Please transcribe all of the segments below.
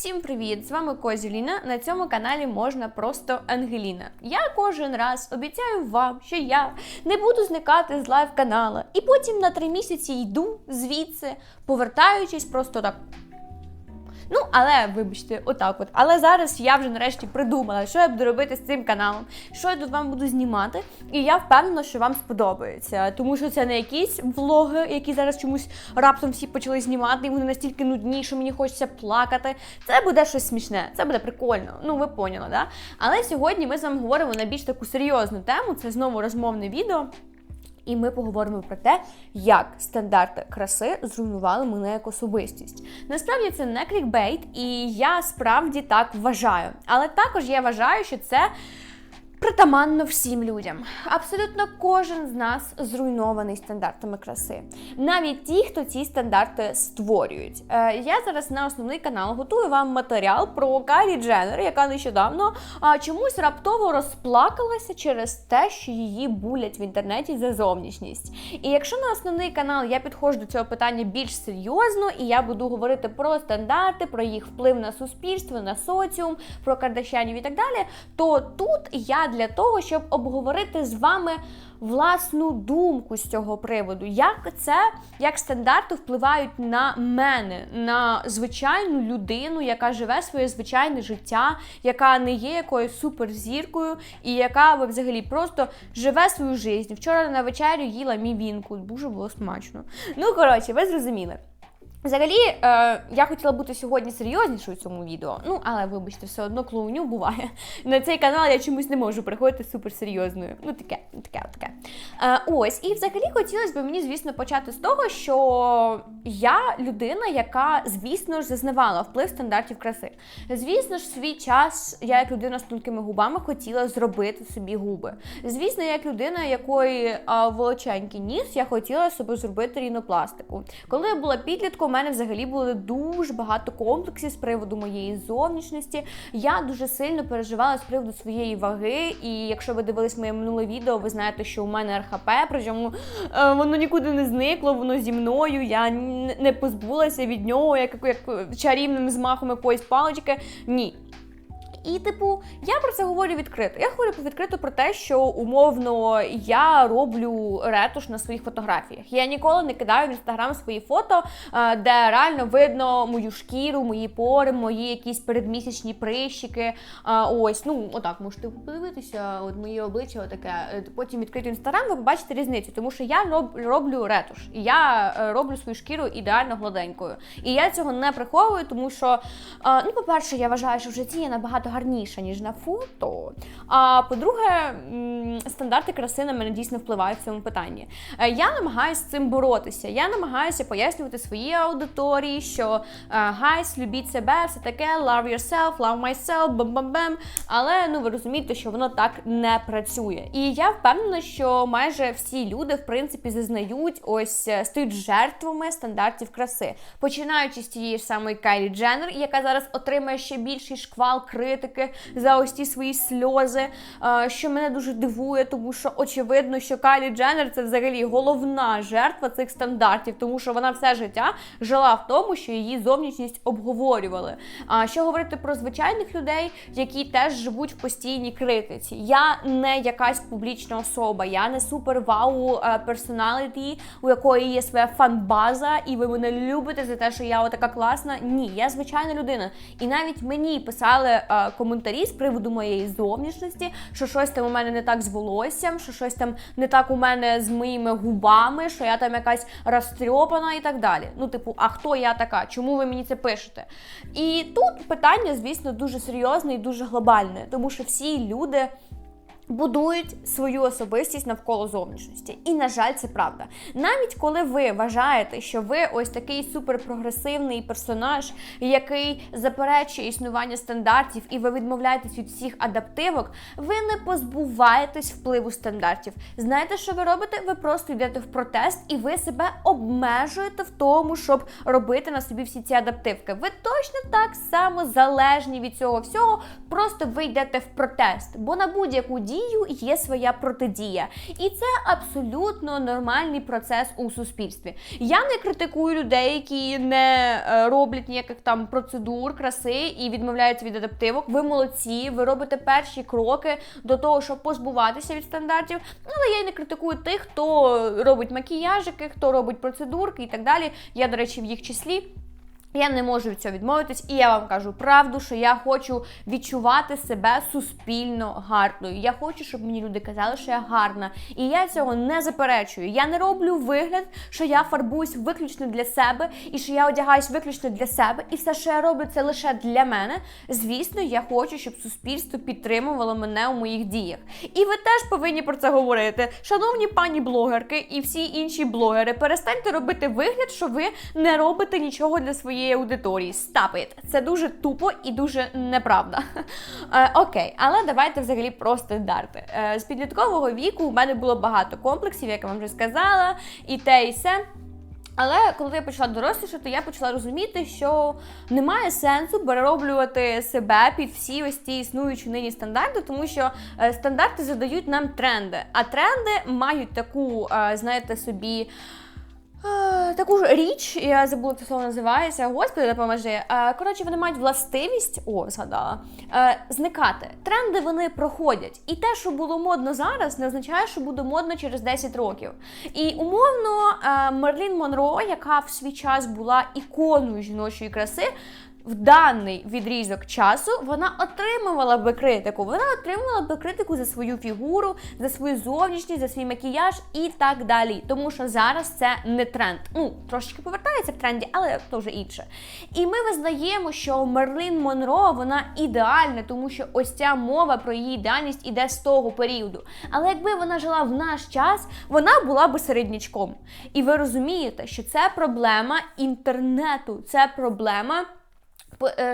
Всім привіт! З вами Козіліна. На цьому каналі можна просто Ангеліна. Я кожен раз обіцяю вам, що я не буду зникати з лайв канала, і потім на три місяці йду звідси, повертаючись просто так. Ну, але вибачте, отак от. Але зараз я вже нарешті придумала, що я буду робити з цим каналом, що я тут вам буду знімати. І я впевнена, що вам сподобається. Тому що це не якісь влоги, які зараз чомусь раптом всі почали знімати, і вони настільки нудні, що мені хочеться плакати. Це буде щось смішне, це буде прикольно. Ну, ви поняли, да? Але сьогодні ми з вами говоримо на більш таку серйозну тему. Це знову розмовне відео. І ми поговоримо про те, як стандарти краси зруйнували мене як особистість. Насправді це не клікбейт, і я справді так вважаю. Але також я вважаю, що це притаманно всім людям. Абсолютно кожен з нас зруйнований стандартами краси. Навіть ті, хто ці стандарти створюють. Е, я зараз на основний канал готую вам матеріал про Кайлі Дженнер, яка нещодавно чомусь раптово розплакалася через те, що її булять в інтернеті за зовнішність. І якщо на основний канал я підходжу до цього питання більш серйозно, і я буду говорити про стандарти, про їх вплив на суспільство, на соціум, про кардашянів і так далі, то тут я для того, щоб обговорити з вами власну думку з цього приводу, як це, як стандарти впливають на мене, на звичайну людину, яка живе своє звичайне життя, яка не є якоюсь суперзіркою, і яка взагалі просто живе свою життя. Вчора на вечерю їла мівінку, дуже було смачно. Ну коротше, ви зрозуміли. Взагалі, е, я хотіла бути сьогодні серйознішою в цьому відео. Ну, але вибачте, все одно клоуню буває. На цей канал я чомусь не можу приходити суперсерйозною. Ну, таке, таке, таке. Е, ось, і взагалі хотілося б мені, звісно, почати з того, що я людина, яка, звісно ж, зазнавала вплив стандартів краси. Звісно ж, свій час я, як людина з тонкими губами, хотіла зробити собі губи. Звісно, як людина, якої а, волоченький ніс, я хотіла собі зробити рінопластику. Коли я була підлітком, мене взагалі було дуже багато комплексів з приводу моєї зовнішності. Я дуже сильно переживала з приводу своєї ваги. І якщо ви дивились моє минуле відео, ви знаєте, що у мене РХП, причому е, воно нікуди не зникло, воно зі мною. Я не позбулася від нього, як, як чарівним змахом якоїсь палички. Ні. І, типу, я про це говорю відкрито. Я говорю відкрито про те, що умовно я роблю ретуш на своїх фотографіях. Я ніколи не кидаю в інстаграм свої фото, е, де реально видно мою шкіру, мої пори, мої якісь передмісячні прищики. Е, Ось, ну отак можете подивитися. От моє обличчя, отаке. Е, Потім відкрити інстаграм, ви побачите різницю, тому що я роблю ретуш. Я роблю свою шкіру ідеально гладенькою. І я цього не приховую, тому що, ну, по-перше, я вважаю, що в житті я набагато гарніша, ніж на фото. А по-друге, стандарти краси на мене дійсно впливають в цьому питанні. Е, Я намагаюся з цим боротися. Я намагаюся пояснювати своїй аудиторії, що гайс, любіть себе, все таке, love yourself, love myself, бам-бам-бам. Але ну ви розумієте, що воно так не працює. І я впевнена, що майже всі люди, в принципі, зазнають ось е, стають жертвами стандартів краси, починаючи з тієї ж самої Кайлі Дженнер, яка зараз отримує ще більший шквал критики за ось ті свої сльози, е, що мене дуже дивує, тому що очевидно, що Кайлі Дженнер це взагалі головна жертва цих стандартів, тому що вона все життя жила в тому, що її зовнішність обговорювали. А що говорити про звичайних людей, які теж живуть в постійній критиці? Я не якась публічна особа, я не супер вау персоналіті, у якої є своя фан-база, і ви мене любите за те, що я отака класна. Ні, я звичайна людина. І навіть мені писали е, коментарі з приводу моєї зовнішності, що щось там у мене не так з волоссям, що щось там не так у мене з моїми губами, що я там якась розтрьопана і так далі. Ну, типу, а хто я така? Чому ви мені це пишете? І тут питання, звісно, дуже серйозне і дуже глобальне, тому що всі люди. Будують свою особистість навколо зовнішності. І, на жаль, це правда. Навіть коли ви вважаєте, що ви ось такий суперпрогресивний персонаж, який заперечує існування стандартів, і ви відмовляєтесь від всіх адаптивок, ви не позбуваєтесь впливу стандартів. Знаєте, що ви робите? Ви просто йдете в протест і ви себе обмежуєте в тому, щоб робити на собі всі ці адаптивки. Ви точно так само залежні від цього всього, просто ви йдете в протест. Бо на будь-яку дію дію є своя протидія. І це абсолютно нормальний процес у суспільстві. Я не критикую людей, які не е, роблять ніяких там процедур, краси і відмовляються від адаптивок. Ви молодці, ви робите перші кроки до того, щоб позбуватися від стандартів. Але я й не критикую тих, хто робить макіяжики, хто робить процедурки і так далі. Я, до речі, в їх числі. Я не можу від цього відмовитись, і я вам кажу правду, що я хочу відчувати себе суспільно гарною. Я хочу, щоб мені люди казали, що я гарна. І я цього не заперечую. Я не роблю вигляд, що я фарбуюсь виключно для себе, і що я одягаюсь виключно для себе, і все, що я роблю, це лише для мене. Звісно, я хочу, щоб суспільство підтримувало мене у моїх діях. І ви теж повинні про це говорити. Шановні пані блогерки і всі інші блогери, перестаньте робити вигляд, що ви не робите нічого для своєї аудиторії. Stop it. Це дуже тупо і дуже неправда. Е, окей, але давайте взагалі про стандарти. Е, з підліткового віку у мене було багато комплексів, як я вам вже сказала, і те, і все. Але коли я почала дорослішати, я почала розуміти, що немає сенсу перероблювати себе під всі ось ці існуючі нині стандарти, тому що е, стандарти задають нам тренди. А тренди мають таку, е, знаєте, собі. Таку ж річ, я забула, як це слово називається. Господи, допоможи. Е, Коротше, вони мають властивість, о, згадала, е, зникати. Тренди вони проходять. І те, що було модно зараз, не означає, що буде модно через 10 років. І умовно, е, Мерлін Монро, яка в свій час була іконою жіночої краси. В даний відрізок часу вона отримувала би критику. Вона отримувала би критику за свою фігуру, за свою зовнішність, за свій макіяж і так далі. Тому що зараз це не тренд. Ну, трошечки повертається в тренді, але то вже інше. І ми визнаємо, що Мерлін Монро вона ідеальна, тому що ось ця мова про її ідеальність іде з того періоду. Але якби вона жила в наш час, вона була би середнячком. І ви розумієте, що це проблема інтернету, це проблема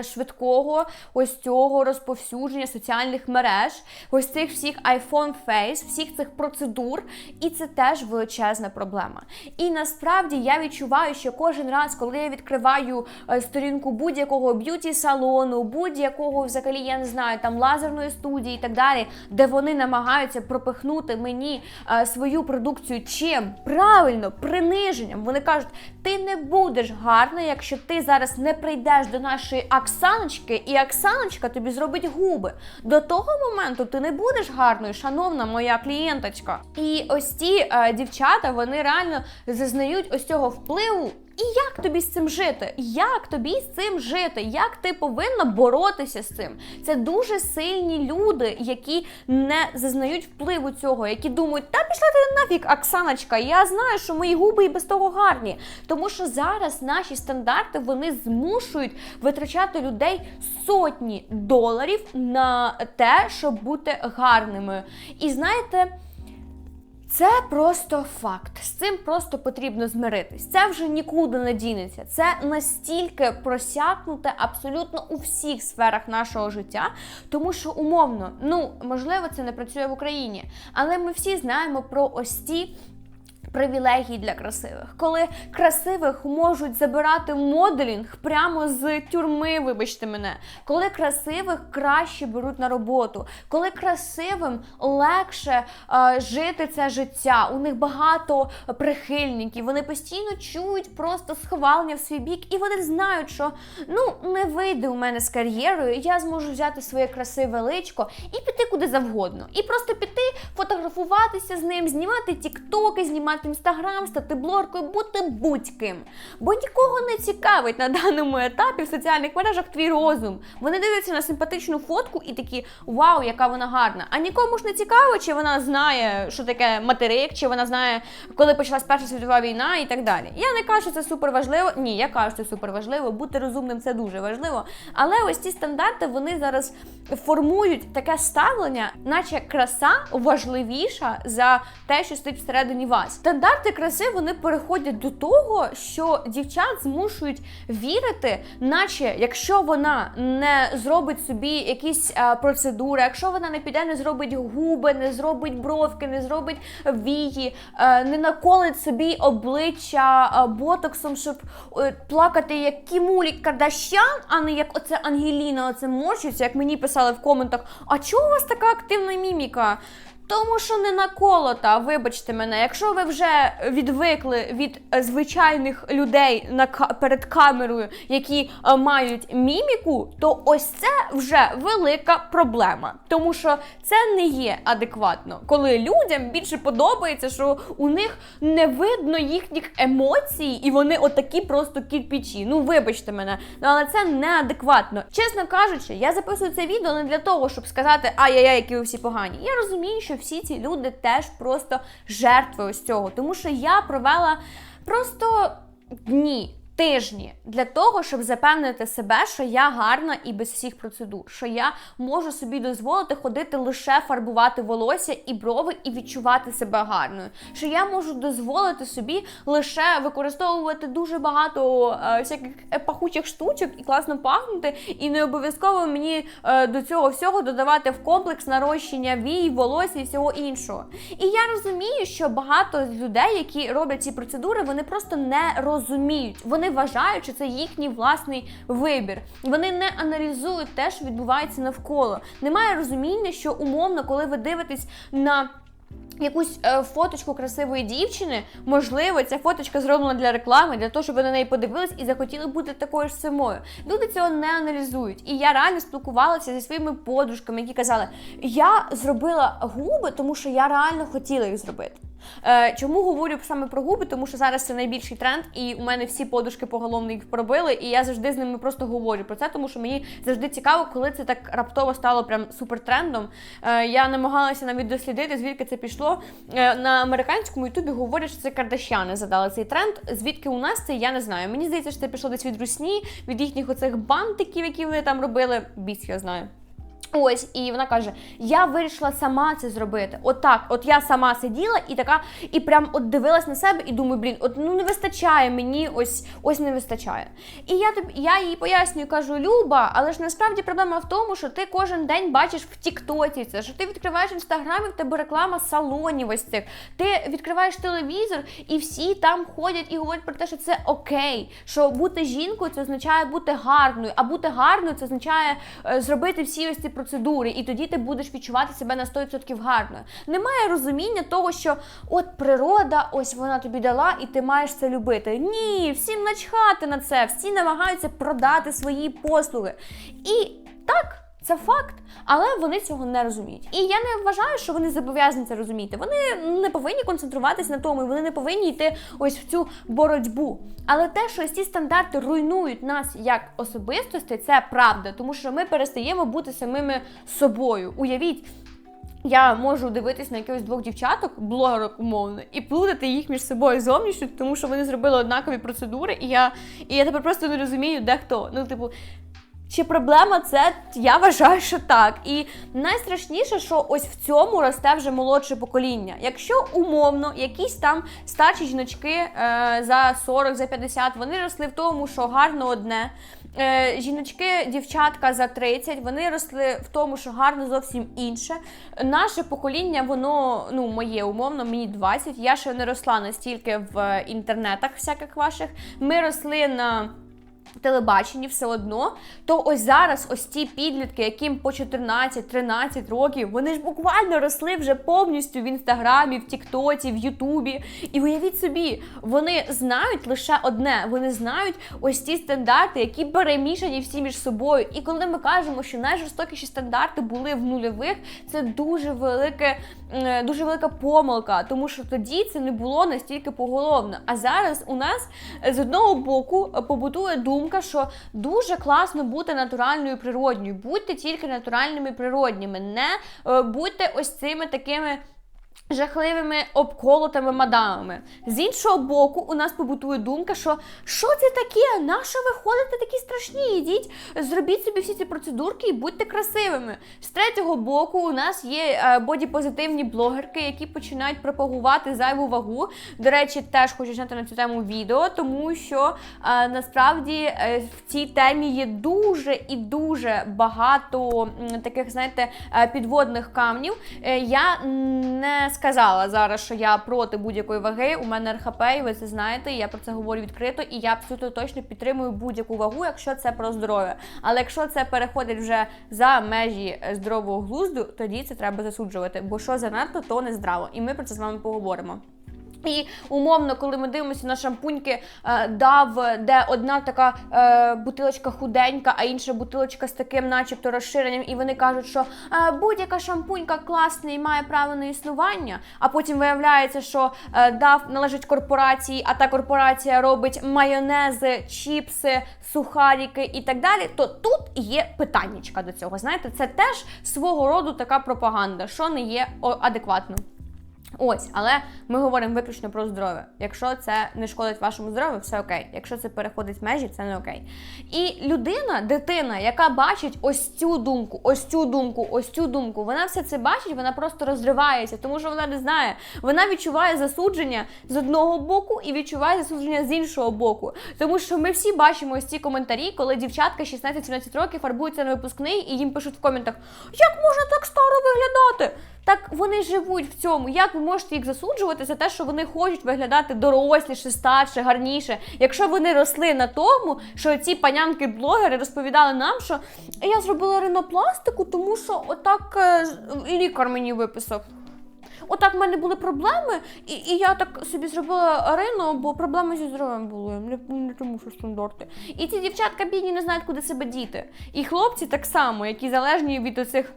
швидкого ось цього розповсюдження соціальних мереж, ось цих всіх iPhone Face, всіх цих процедур, і це теж величезна проблема. І насправді я відчуваю, що кожен раз, коли я відкриваю е, сторінку будь-якого б'юті-салону, будь-якого взагалі, я не знаю, там лазерної студії і так далі, де вони намагаються пропихнути мені е, свою продукцію чим? Правильно, приниженням. Вони кажуть, ти не будеш гарна, якщо ти зараз не прийдеш до нашої Оксаночки, і Оксаночка тобі зробить губи. До того моменту ти не будеш гарною, шановна моя клієнточка. І ось ці е, дівчата вони реально зазнають ось цього впливу. І як тобі з цим жити? Як тобі з цим жити? Як ти повинна боротися з цим? Це дуже сильні люди, які не зазнають впливу цього, які думають, та пішла ти нафіг, Оксаночка, я знаю, що мої губи і без того гарні. Тому що зараз наші стандарти вони змушують витрачати людей сотні доларів на те, щоб бути гарними. І знаєте. Це просто факт. З цим просто потрібно змиритись. Це вже нікуди не дінеться. Це настільки просякнуте абсолютно у всіх сферах нашого життя, тому що умовно, ну можливо, це не працює в Україні, але ми всі знаємо про ось ці. Привілегії для красивих, коли красивих можуть забирати моделінг прямо з тюрми, вибачте мене, коли красивих краще беруть на роботу, коли красивим легше е, жити це життя. У них багато прихильників, вони постійно чують просто схвалення в свій бік, і вони знають, що ну не вийде у мене з кар'єрою, я зможу взяти своє красиве личко і піти куди завгодно. І просто піти, фотографуватися з ним, знімати тіктоки, знімати інстаграм, стати блогеркою, бути будь-ким. Бо нікого не цікавить на даному етапі в соціальних мережах твій розум. Вони дивляться на симпатичну фотку і такі вау, яка вона гарна. А нікому ж не цікаво, чи вона знає, що таке материк, чи вона знає, коли почалась Перша світова війна і так далі. Я не кажу, що це супер важливо. Ні, я кажу, що це супер важливо. Бути розумним це дуже важливо. Але ось ці стандарти вони зараз формують таке ставлення, наче краса важливіша за те, що стоїть всередині вас. Стандарти краси вони переходять до того, що дівчат змушують вірити, наче якщо вона не зробить собі якісь е, процедури, якщо вона не піде, не зробить губи, не зробить бровки, не зробить вії, е, не наколить собі обличчя е, ботоксом, щоб плакати як Кімулі Кардашян, а не як оце Ангеліна, оце морщиться, як мені писали в коментах. А чого у вас така активна міміка? Тому що не наколота, вибачте мене. Якщо ви вже відвикли від е, звичайних людей на перед камерою, які е, мають міміку, то ось це вже велика проблема. Тому що це не є адекватно, коли людям більше подобається, що у них не видно їхніх емоцій, і вони отакі просто кірпічі. Ну вибачте мене, але це неадекватно. Чесно кажучи, я записую це відео не для того, щоб сказати ай-яй-яй, які ви всі погані. Я розумію, що всі ці люди теж просто жертви ось цього, тому що я провела просто дні. Тижні для того, щоб запевнити себе, що я гарна і без всіх процедур, що я можу собі дозволити ходити лише фарбувати волосся і брови і відчувати себе гарною. Що я можу дозволити собі лише використовувати дуже багато е, всяких е, пахучих штучок і класно пахнути, і не обов'язково мені е, до цього всього додавати в комплекс нарощення вій, волосся і всього іншого. І я розумію, що багато людей, які роблять ці процедури, вони просто не розуміють. Вони вважають, що це їхній власний вибір. Вони не аналізують те, що відбувається навколо. Немає розуміння, що умовно, коли ви дивитесь на якусь е, фоточку красивої дівчини, можливо, ця фоточка зроблена для реклами, для того, щоб ви на неї подивились і захотіли бути такою ж самою. Люди цього не аналізують. І я реально спілкувалася зі своїми подружками, які казали, я зробила губи, тому що я реально хотіла їх зробити. Е, чому говорю саме про губи? Тому що зараз це найбільший тренд, і у мене всі подушки поголовно їх пробили, і я завжди з ними просто говорю про це, тому що мені завжди цікаво, коли це так раптово стало прям супертрендом. Е, я намагалася навіть дослідити, звідки це пішло. Е, на американському ютубі говорять, що це кардашяни задали цей тренд. Звідки у нас це я не знаю. Мені здається, що це пішло десь від русні, від їхніх оцих бантиків, які вони там робили. Біс, я знаю. Ось, і вона каже: я вирішила сама це зробити. Отак, от я сама сиділа і така, і прям от дивилась на себе і думаю, блін, от ну не вистачає мені, ось ось не вистачає. І я тобі я їй пояснюю, кажу, Люба, але ж насправді проблема в тому, що ти кожен день бачиш в Тіктоці це, що ти відкриваєш інстаграмі, в тебе реклама салонів ось цих. Ти відкриваєш телевізор, і всі там ходять і говорять про те, що це окей. Що бути жінкою це означає бути гарною, а бути гарною це означає е, зробити всі ось ці процедури, і тоді ти будеш відчувати себе на 100% гарною. Немає розуміння того, що от природа, ось вона тобі дала, і ти маєш це любити. Ні, всім начхати на це, всі намагаються продати свої послуги. І так. Це факт, але вони цього не розуміють. І я не вважаю, що вони зобов'язані це розуміти. Вони не повинні концентруватись на тому, і вони не повинні йти ось в цю боротьбу. Але те, що ось ці стандарти руйнують нас як особистості, це правда, тому що ми перестаємо бути самими собою. Уявіть. Я можу дивитись на якихось двох дівчаток, блогерок умовно, і плутати їх між собою зовнішньо, тому що вони зробили однакові процедури, і я і я тепер просто не розумію, де хто. Ну, типу, чи проблема це? Я вважаю, що так. І найстрашніше, що ось в цьому росте вже молодше покоління. Якщо умовно якісь там старші жіночки е, за 40, за 50, вони росли в тому, що гарно одне. Е, жіночки, дівчатка за 30, вони росли в тому, що гарно зовсім інше. Наше покоління, воно ну моє умовно, мені 20. Я ще не росла настільки в інтернетах всяких ваших. Ми росли на телебаченні все одно, то ось зараз ось ті підлітки, яким по 14-13 років, вони ж буквально росли вже повністю в інстаграмі, в Тіктоці, в Ютубі. І уявіть собі, вони знають лише одне: вони знають ось ті стандарти, які перемішані всі між собою. І коли ми кажемо, що найжорстокіші стандарти були в нульових, це дуже велике, е, дуже велика помилка, тому що тоді це не було настільки поголовно. А зараз у нас е, з одного боку побутує думка, що дуже класно бути натуральною природньою. Будьте тільки натуральними природніми, не е, будьте ось цими такими. Жахливими обколотими мадамами. З іншого боку, у нас побутує думка, що що це таке? Нащо ви ходите такі страшні? Ідіть, зробіть собі всі ці процедурки і будьте красивими. З третього боку, у нас є е, бодіпозитивні блогерки, які починають пропагувати зайву вагу. До речі, теж хочу зняти на цю тему відео, тому що е, насправді е, в цій темі є дуже і дуже багато таких, знаєте, підводних камнів. Я не сказала зараз, що я проти будь-якої ваги. У мене РХП, і ви це знаєте. і Я про це говорю відкрито, і я абсолютно точно підтримую будь-яку вагу, якщо це про здоров'я. Але якщо це переходить вже за межі здорового глузду, тоді це треба засуджувати. Бо що занадто, то не здраво. І ми про це з вами поговоримо. І умовно, коли ми дивимося на шампуньки, е, дав, де одна така е, бутилочка худенька, а інша бутилочка з таким, начебто, розширенням, і вони кажуть, що е, будь-яка шампунька класна і має право на існування. А потім виявляється, що дав належить корпорації, а та корпорація робить майонези, чіпси, сухаріки і так далі. То тут є питаннячка до цього. Знаєте, це теж свого роду така пропаганда, що не є адекватно. Ось, але ми говоримо виключно про здоров'я. Якщо це не шкодить вашому здоров'ю, все окей. Якщо це переходить межі, це не окей. І людина, дитина, яка бачить ось цю думку, ось цю думку, ось цю думку, вона все це бачить, вона просто розривається, тому що вона не знає. Вона відчуває засудження з одного боку і відчуває засудження з іншого боку. Тому що ми всі бачимо ось ці коментарі, коли дівчатка 16-17 років фарбуються на випускний і їм пишуть в коментах: як можна так старо виглядати? Так вони живуть в цьому. Як ви можете їх засуджувати за те, що вони хочуть виглядати доросліше, старше, гарніше? Якщо вони росли на тому, що ці панянки-блогери розповідали нам, що я зробила ринопластику, тому що отак е, лікар мені виписав. Отак в мене були проблеми, і, і я так собі зробила арену, бо проблеми зі здоров'ям були, не, не тому, що стандарти. І ці дівчатка бідні не знають, куди себе діти. І хлопці так само, які залежні від оцих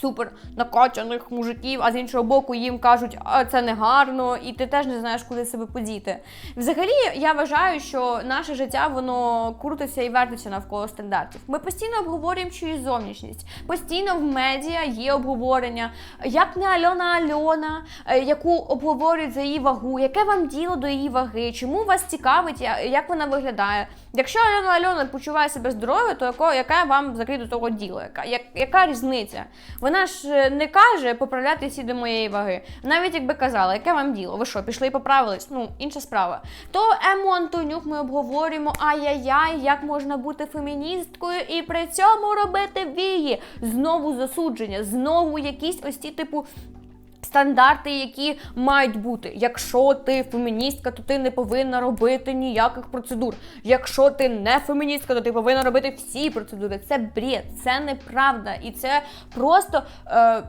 супер накачаних мужиків, а з іншого боку їм кажуть, а це не гарно, і ти теж не знаєш, куди себе подіти. Взагалі, я вважаю, що наше життя воно крутиться і вертиться навколо стандартів. Ми постійно обговорюємо чиюсь зовнішність. Постійно в медіа є обговорення, як не Альона Альона, е, яку обговорюють за її вагу, яке вам діло до її ваги, чому вас цікавить, як вона виглядає. Якщо Альона Альона почуває себе здоров'я, то яко, яке вам взагалі до того діло? Яка, як, яка різниця? Вона ж е, не каже поправляйтеся до моєї ваги. Навіть якби казала, яке вам діло? Ви що, пішли і поправились? Ну, інша справа. То Ему Антонюк ми обговорюємо ай-яй-яй, як можна бути феміністкою і при цьому робити вії. Знову засудження, знову якісь ось ці типу. Стандарти, які мають бути. Якщо ти феміністка, то ти не повинна робити ніяких процедур. Якщо ти не феміністка, то ти повинна робити всі процедури. Це бред, це неправда. І це просто е,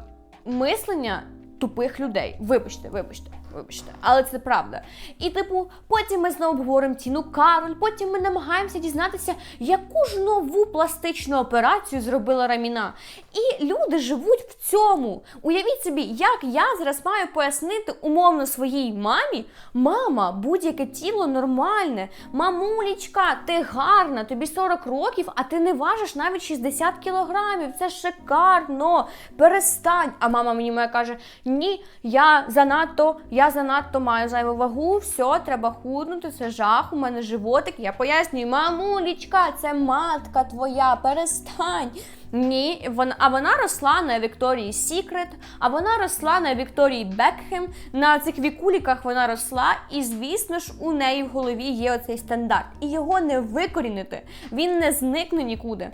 мислення тупих людей. Вибачте, вибачте. Вибачте, але це правда. І типу, потім ми знову обговоримо Тіну Кароль, потім ми намагаємося дізнатися, яку ж нову пластичну операцію зробила Раміна. І люди живуть в цьому. Уявіть собі, як я зараз маю пояснити умовно своїй мамі: мама, будь-яке тіло нормальне, мамулічка, ти гарна, тобі 40 років, а ти не важиш навіть 60 кілограмів. Це шикарно. Перестань. А мама мені моя каже: ні, я занадто, я занадто маю зайву вагу, все, треба худнути, це жах, у мене животик. Я пояснюю, мамулічка, це матка твоя, перестань. Ні, вона, а вона росла на Вікторії Сікрет, а вона росла на Вікторії Бекхем. На цих вікуліках вона росла, і звісно ж, у неї в голові є оцей стандарт. І його не викорінити, він не зникне нікуди.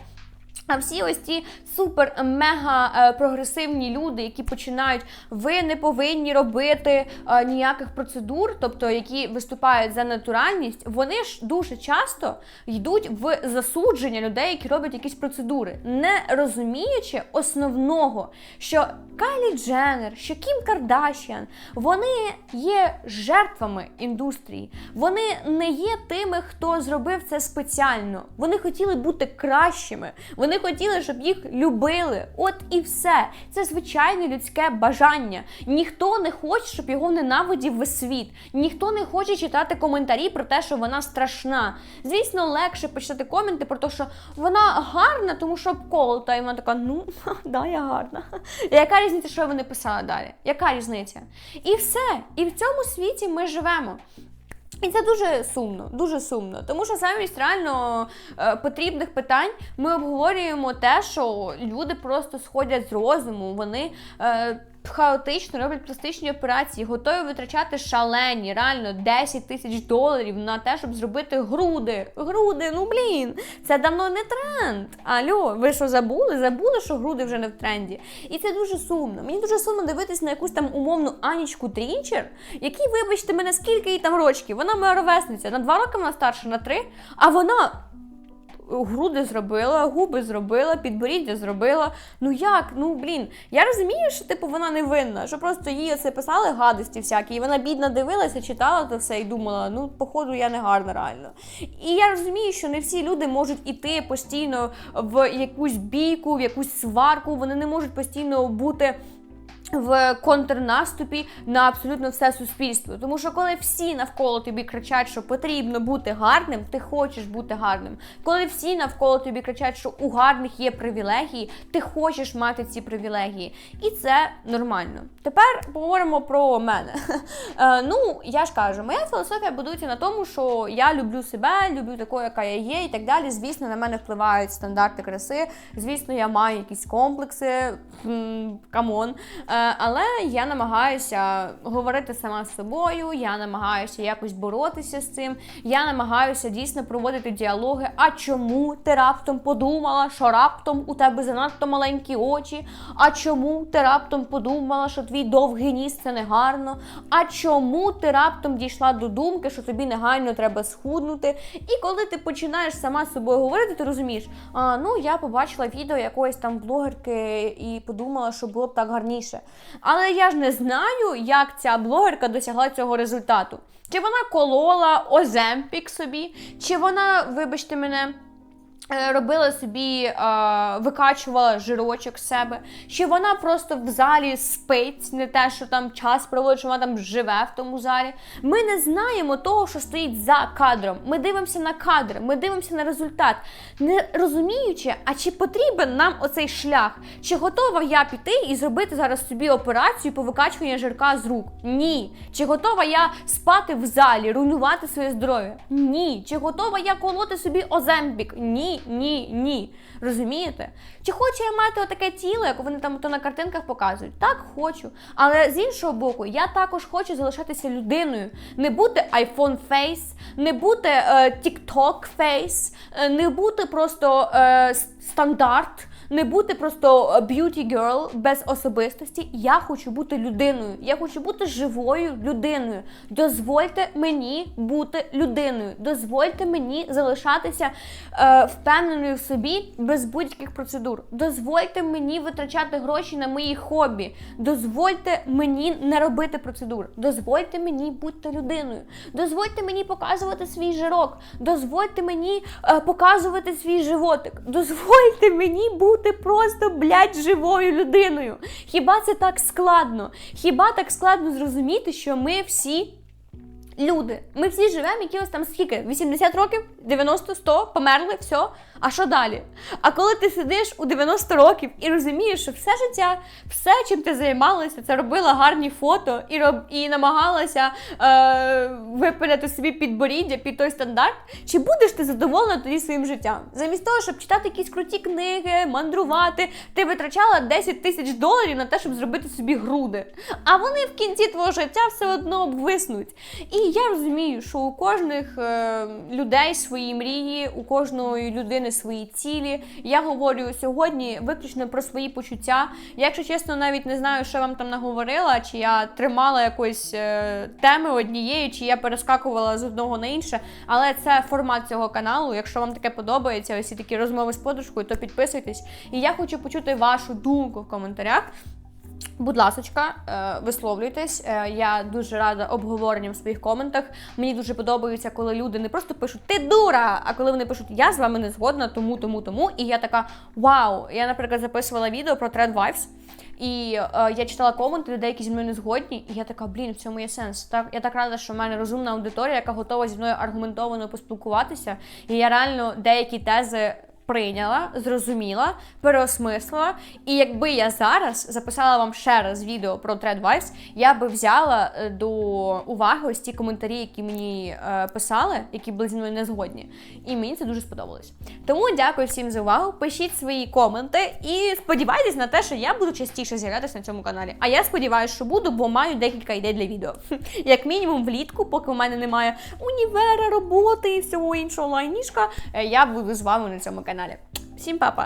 А всі ось ці супер мега е, прогресивні люди, які починають, ви не повинні робити е, ніяких процедур, тобто які виступають за натуральність, вони ж дуже часто йдуть в засудження людей, які роблять якісь процедури, не розуміючи основного, що Кайлі Дженнер, що Кім Кардашіан, вони є жертвами індустрії. Вони не є тими, хто зробив це спеціально. Вони хотіли бути кращими. Вони хотіли, щоб їх любили. От і все. Це звичайне людське бажання. Ніхто не хоче, щоб його ненавидів весь світ. Ніхто не хоче читати коментарі про те, що вона страшна. Звісно, легше почитати коменти про те, що вона гарна, тому що обколота. І вона така, ну да, я гарна. Яка різниця, що вони писали далі? Яка різниця? І все. І в цьому світі ми живемо. І це дуже сумно, дуже сумно. Тому що замість реально е, потрібних питань ми обговорюємо те, що люди просто сходять з розуму, вони е, хаотично роблять пластичні операції, готові витрачати шалені, реально 10 тисяч доларів на те, щоб зробити груди. Груди, ну блін, це давно не тренд. Алло, ви що забули? Забули, що груди вже не в тренді. І це дуже сумно. Мені дуже сумно дивитись на якусь там умовну Анічку Трінчер, якій, вибачте мене, скільки їй там рочків. Вона моя ровесниця. На два роки вона старша, на три, а вона. Груди зробила, губи зробила, підборіддя зробила. Ну як? Ну блін, я розумію, що типу вона не винна, що просто їй це писали гадості всякі, і вона бідна дивилася, читала це все і думала, ну, походу, я не гарна реально. І я розумію, що не всі люди можуть іти постійно в якусь бійку, в якусь сварку, вони не можуть постійно бути. В контрнаступі на абсолютно все суспільство. Тому що коли всі навколо тобі кричать, що потрібно бути гарним, ти хочеш бути гарним. Коли всі навколо тобі кричать, що у гарних є привілегії, ти хочеш мати ці привілегії. І це нормально. Тепер поговоримо про мене. Е, ну, я ж кажу, моя філософія будується на тому, що я люблю себе, люблю такою, яка я є, і так далі. Звісно, на мене впливають стандарти краси. Звісно, я маю якісь комплекси. Камон. Але я намагаюся говорити сама з собою, я намагаюся якось боротися з цим. Я намагаюся дійсно проводити діалоги. А чому ти раптом подумала, що раптом у тебе занадто маленькі очі? А чому ти раптом подумала, що твій довгий ніс це не гарно? А чому ти раптом дійшла до думки, що тобі негайно треба схуднути? І коли ти починаєш сама з собою говорити, ти розумієш, а ну я побачила відео якоїсь там блогерки і подумала, що було б так гарніше. Але я ж не знаю, як ця блогерка досягла цього результату. Чи вона колола оземпік собі, чи вона, вибачте мене. Е, Робила собі, е, викачувала жирочок з себе, чи вона просто в залі спить, не те, що там час проводить, що вона там живе в тому залі. Ми не знаємо того, що стоїть за кадром. Ми дивимося на кадр, ми дивимося на результат, не розуміючи, а чи потрібен нам оцей шлях, чи готова я піти і зробити зараз собі операцію по викачуванню жирка з рук? Ні. Чи готова я спати в залі, руйнувати своє здоров'я? Ні. Чи готова я колоти собі оземпік? Ні, ні, ні. Розумієте? Чи хочу я мати отаке тіло, як вони там то на картинках показують? Так, хочу. Але з іншого боку, я також хочу залишатися людиною, не бути iPhone face, не бути е, TikTok face, е, не бути просто е, стандарт. Не бути просто е, beauty girl без особистості. Я хочу бути людиною. Я хочу бути живою людиною. Дозвольте мені бути людиною. Дозвольте мені залишатися е, впевненою в собі без будь-яких процедур. Дозвольте мені витрачати гроші на мої хобі. Дозвольте мені не робити процедур. Дозвольте мені бути людиною. Дозвольте мені показувати свій жирок. Дозвольте мені е, показувати свій животик. Дозвольте мені бути просто, блядь, живою людиною. Хіба це так складно? Хіба так складно зрозуміти, що ми всі люди? Ми всі живемо якихось там скільки? 80 років, 90, 100, померли, все. А що далі? А коли ти сидиш у 90 років і розумієш, що все життя, все, чим ти займалася, це робила гарні фото і роб і намагалася е, випиляти собі підборіддя під той стандарт, чи будеш ти задоволена тоді своїм життям? Замість того, щоб читати якісь круті книги, мандрувати, ти витрачала 10 тисяч доларів на те, щоб зробити собі груди. А вони в кінці твого життя все одно обвиснуть. І я розумію, що у кожних е, людей свої мрії, у кожної людини свої цілі. Я говорю сьогодні виключно про свої почуття. Я, якщо чесно, навіть не знаю, що я вам там наговорила, чи я тримала якоїсь е, теми однієї, чи я перескакувала з одного на інше. Але це формат цього каналу. Якщо вам таке подобається, ось такі розмови з подружкою, то підписуйтесь. І я хочу почути вашу думку в коментарях. Будь ласочка, е, висловлюйтесь. Е, Я дуже рада обговоренням в своїх коментах. Мені дуже подобається, коли люди не просто пишуть ти дура, а коли вони пишуть Я з вами не згодна, тому, тому, тому. І я така вау. Я, наприклад, записувала відео про Thread Wives, і е, я читала коменти, людей, які зі мною не згодні, і я така, блін, в цьому є сенс. Так, я так рада, що в мене розумна аудиторія, яка готова зі мною аргументовано поспілкуватися. І я реально деякі тези прийняла, зрозуміла, переосмислила. І якби я зараз записала вам ще раз відео про Thread Wives, я би взяла е, до уваги ось ті коментарі, які мені е, писали, які були зі мною не згодні. І мені це дуже сподобалось. Тому дякую всім за увагу. Пишіть свої коменти і сподівайтесь на те, що я буду частіше з'являтися на цьому каналі. А я сподіваюся, що буду, бо маю декілька ідей для відео. Як мінімум, влітку, поки у мене немає універа, роботи і всього іншого лайнішка, е, я буду з вами на цьому каналі. Всім па-па!